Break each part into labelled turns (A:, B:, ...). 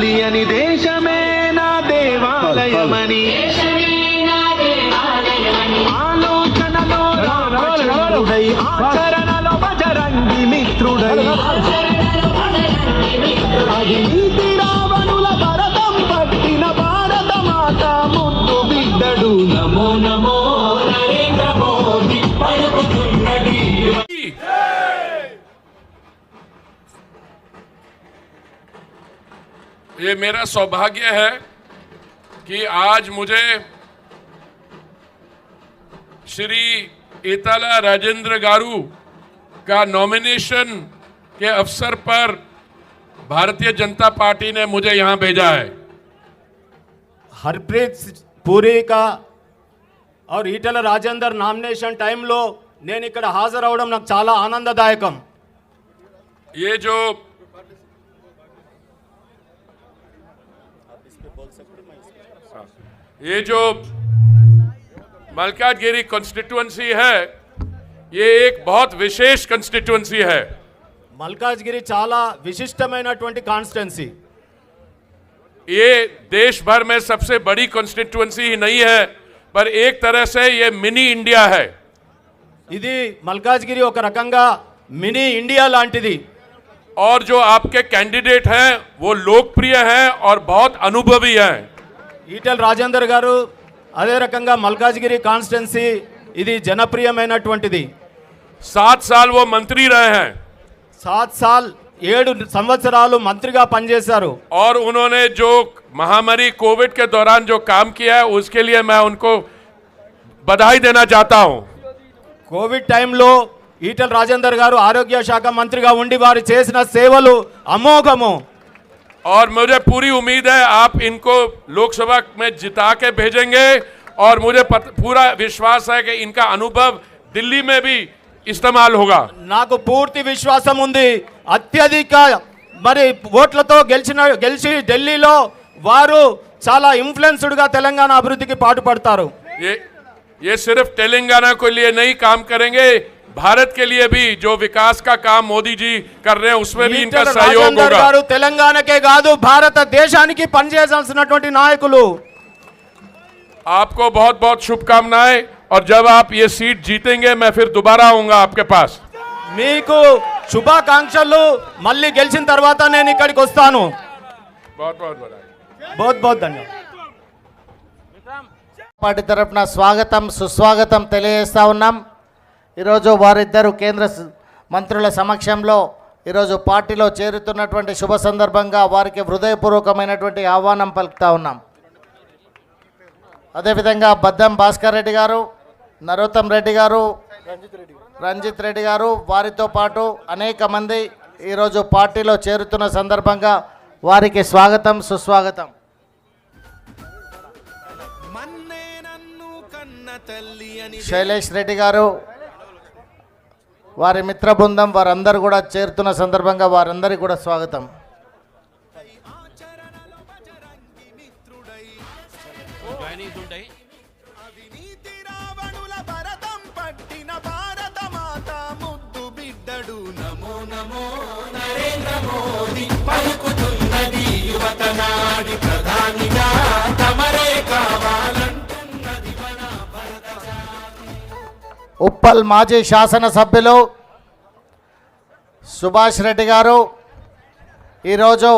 A: తల్లి అని దేశమే నా దేవాలయమని. ఆలోచనలో రామచంద్రుడై ఆచరణలో బజరంగి మిత్రుడై. అది నీతి
B: ये मेरा सौभाग्य है कि आज मुझे श्री एताला राजेंद्र गारू का नॉमिनेशन के अवसर पर भारतीय जनता पार्टी ने मुझे यहाँ भेजा है
C: హర్ప్రీత్ పూరి కా और ఈటల రాజేందర్ నామినేషన్ టైంలో నేను ఇక్కడ హాజరవడం నాకు చాలా ఆనందదాయకం
B: ये जो ये जो मलकाजगिरी कॉन्स्टिट्युएंसी है ये एक बहुत विशेष कंस्टिट्युएंसी है
C: మల్కాజ్గిరి చాలా విశిష్టమైనటువంటి కాన్స్టిట్యున్సీ
B: ये देश भर में सबसे बड़ी कॉन्स्टिट्युएंसी ही नहीं है पर एक तरह से ये मिनी इंडिया है
C: ఇది మల్కాజ్గిరి ఒక రకంగా మినీ ఇండియా లాంటిది
B: और जो आपके कैंडिडेट हैं वो लोकप्रिय हैं और बहुत अनुभवी हैं
C: ఈటల రాజేందర్ గారు అదే రకంగా మల్కాజ్గిరి కాన్స్టిట్యున్సీ ఇది జనప్రియమైనటువంటిది
B: सात साल वो मंत्री रहे हैं
C: సాత్ సాల్ ఏడు సంవత్సరాలు మంత్రిగా పనిచేశారు
B: और उन्होंने जो महामारी कोविड के दौरान जो काम किया है उसके लिए मैं उनको बधाई देना चाहता हूं
C: కోవిడ్ టైంలో ఈటల రాజేందర్ గారు ఆరోగ్య శాఖ మంత్రిగా ఉండి వారు చేసిన సేవలు అమోఘము
B: और मुझे पूरी उम्मीद है आप इनको लोकसभा में जिता के भेजेंगे और मुझे पत, पूरा विश्वास है कि इनका अनुभव दिल्ली में भी इस्तेमाल होगा
C: నాకు పూర్తి విశ్వాసం ఉంది అత్యధిక మరి ఓట్లతో గెలిచిన గెలిచి ఢిల్లీలో వారు చాలా ఇన్ఫ్లుయెన్స్డ్గా తెలంగాణ అభివృద్ధికి పాటుపడతారు
B: ये ये सिर्फ तेलंगाना के लिए नहीं काम करेंगे भारत के लिए भी जो विकास का काम मोदी जी कर रहे हैं उसमें भी इनका
C: ఈటెల
B: सहयोग
C: రాజేందర్
B: होगा
C: గారు తెలంగాణకే కాదు భారతదేశానికి పనిచేయాల్సినటువంటి నాయకులు
B: आपको बहुत बहुत शुभकामनाएं और जब आप ये सीट जीतेंगे मैं फिर दोबारा आऊंगा आपके पास
C: మీకు శుభాకాంక్షలు మళ్ళీ గెలిచిన తర్వాత నేను ఇక్కడికి వస్తాను
B: बहुत बहुत बधाई
C: బహుత్ బహుత్ ధన్యవాదాలు
D: పార్టీ తరపున స్వాగతం సుస్వాగతం తెలియజేస్తా ఉన్నాం ఈరోజు వారిద్దరు కేంద్ర మంత్రుల సమక్షంలో ఈరోజు పార్టీలో చేరుతున్నటువంటి శుభ సందర్భంగా వారికి హృదయపూర్వకమైనటువంటి ఆహ్వానం పలుకుతా ఉన్నాం. అదేవిధంగా బద్దం భాస్కర్ రెడ్డి గారు నరోత్తం రెడ్డి గారు రంజిత్ రెడ్డి గారు వారితో పాటు అనేక మంది ఈరోజు పార్టీలో చేరుతున్న సందర్భంగా వారికి స్వాగతం సుస్వాగతం. శైలేష్ రెడ్డి గారు వారి మిత్ర బృందం వారందరూ కూడా చేరుతున్న సందర్భంగా వారందరికీ కూడా స్వాగతం.
A: ప్రధానిగా. తమరే కావాలంటున్నది మన
D: ఉప్పల్ మాజీ శాసనసభ్యులు సుభాష్ రెడ్డి గారు ఈరోజు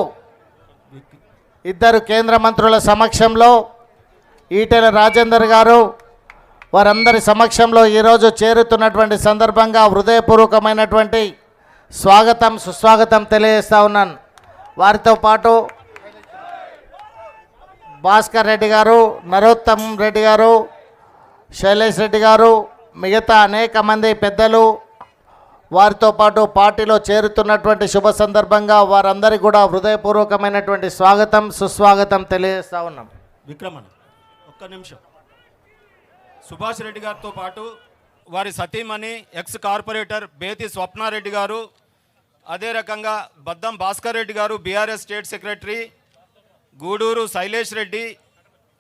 D: ఇద్దరు కేంద్ర మంత్రుల సమక్షంలో ఈటెల రాజేందర్ గారు వారందరి సమక్షంలో ఈరోజు చేరుతున్నటువంటి సందర్భంగా హృదయపూర్వకమైనటువంటి స్వాగతం సుస్వాగతం తెలియజేస్తా ఉన్నాను. వారితో పాటు భాస్కర్ రెడ్డి గారు నరోత్తమ్ రెడ్డి గారు శైలేష్ రెడ్డి గారు మిగతా అనేక మంది పెద్దలు వారితో పాటు పార్టీలో చేరుతున్నటువంటి శుభ సందర్భంగా వారందరికీ కూడా హృదయపూర్వకమైనటువంటి స్వాగతం సుస్వాగతం తెలియజేస్తా ఉన్నాం.
C: విక్రమణ ఒక్క నిమిషం. సుభాష్ రెడ్డి గారితో పాటు వారి సతీమణి ఎక్స్ కార్పొరేటర్ బేతి స్వప్నారెడ్డి గారు అదే రకంగా Baddam Bhaskar Reddy garu BRS state secretary Guduru Shailesh Reddy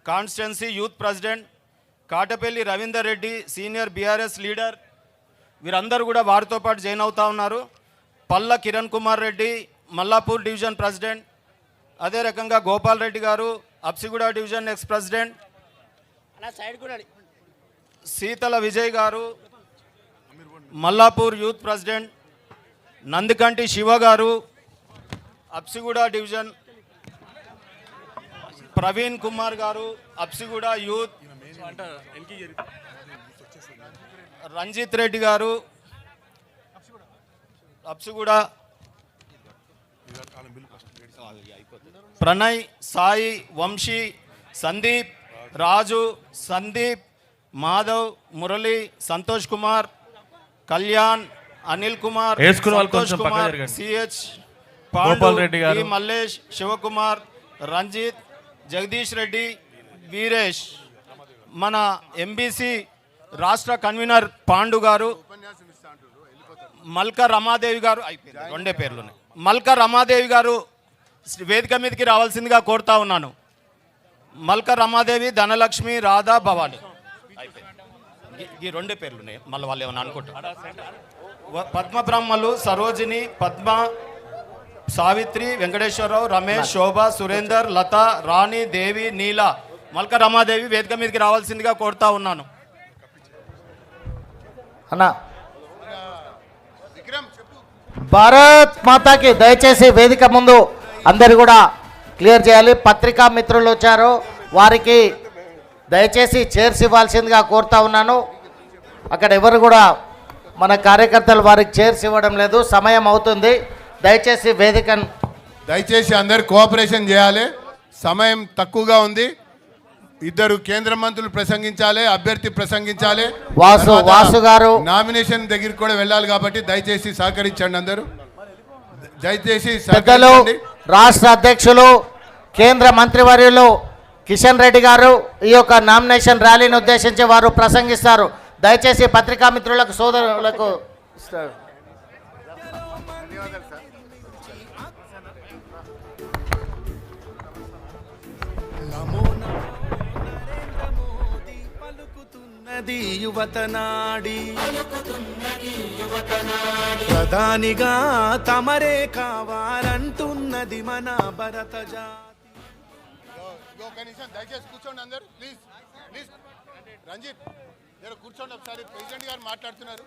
C: constituency youth president Katapalli Ravinder Reddy senior BRS leader వీరందరూ కూడా వారితో పాటు జాయిన్ అవుతా ఉన్నారు. Palla Kiran Kumar Reddy Mallapur division president. అదే రకంగా Gopal Reddy garu Apsiguda division ex president. Seetala Vijay garu Mallapur youth president. Nandikanti Shiva garu Apsiguda division. Praveen Kumar గారు Habsiguda youth. Ranjith Reddy garu Apsiguda Pranay Sai Vamshi Sandeep Raju Sandeep Madhav Murali Santosh Kumar Kalyan Anil Kumar Santosh Kumar. CH
E: Gopal Reddy గారు.
C: మల్లేష్ శివకుమార్ రంజిత్ జగదీష్ రెడ్డి వీరేష్ మన ఎంబీసీ రాష్ట్ర కన్వీనర్ పాండు గారు మల్క రమాదేవి గారు రెండే పేర్లున్నాయి. మల్క రమాదేవి గారు వేదిక మీదకి రావాల్సిందిగా కోరుతా ఉన్నాను. మల్క రమాదేవి ధనలక్ష్మి రాధా భవాని. ఈ- రెండే పేర్లున్నాయి. మళ్ళీ వాళ్ళు ఏమైనా అనుకుంటారు. పద్మ బ్రహ్మలు సరోజిని పద్మ సావిత్రి వెంకటేశ్వరరావు రమేష్ శోభ సురేందర్ లత రాణి దేవి నీల. మల్క రమాదేవి వేదిక మీదకి రావాల్సిందిగా కోరుతా ఉన్నాను.
D: అన్న. భారత్ మాతాకి దయచేసి వేదిక ముందు అందరు కూడా క్లియర్ చేయాలి. పత్రికా మిత్రులు వచ్చారు. వారికి దయచేసి చైర్స్ ఇవ్వాల్సిందిగా కోరుతా ఉన్నాను. అక్కడ ఎవరు కూడా మన కార్యకర్తలు వారికి చైర్స్ ఇవ్వడం లేదు. సమయం అవుతుంది. దయచేసి వేదిక
F: దయచేసి అందరు కోఆపరేషన్ చేయాలి. సమయం తక్కువగా ఉంది. ఇద్దరు కేంద్ర మంత్రులు ప్రసంగించాలి అభ్యర్థి ప్రసంగించాలి
D: వాసు- వాసు గారు.
F: నామినేషన్ దగ్గరికి కూడా వెళ్ళాలి కాబట్టి దయచేసి సహకరించండి అందరూ దయచేసి
D: పెద్దలు రాష్ట్ర అధ్యక్షులు కేంద్ర మంత్రివర్యులు కిషన్ రెడ్డి గారు ఈ యొక్క నామినేషన్ ర్యాలీని ఉద్దేశించి వారు ప్రసంగిస్తారు దయచేసి పత్రికా మిత్రులకు సోదరులకు.
A: పలుకుతున్నది యువత నాడి ప్రధానిగా తమరే కావాలంటున్నది మన భరత జాతి
F: దయచేసి కూర్చోండి అందరు ప్లీజ్ ప్లీజ్. రంజిత్ కూర్చోండి ఒకసారి. ప్రెసిడెంట్ గారు మాట్లాడుతున్నారు.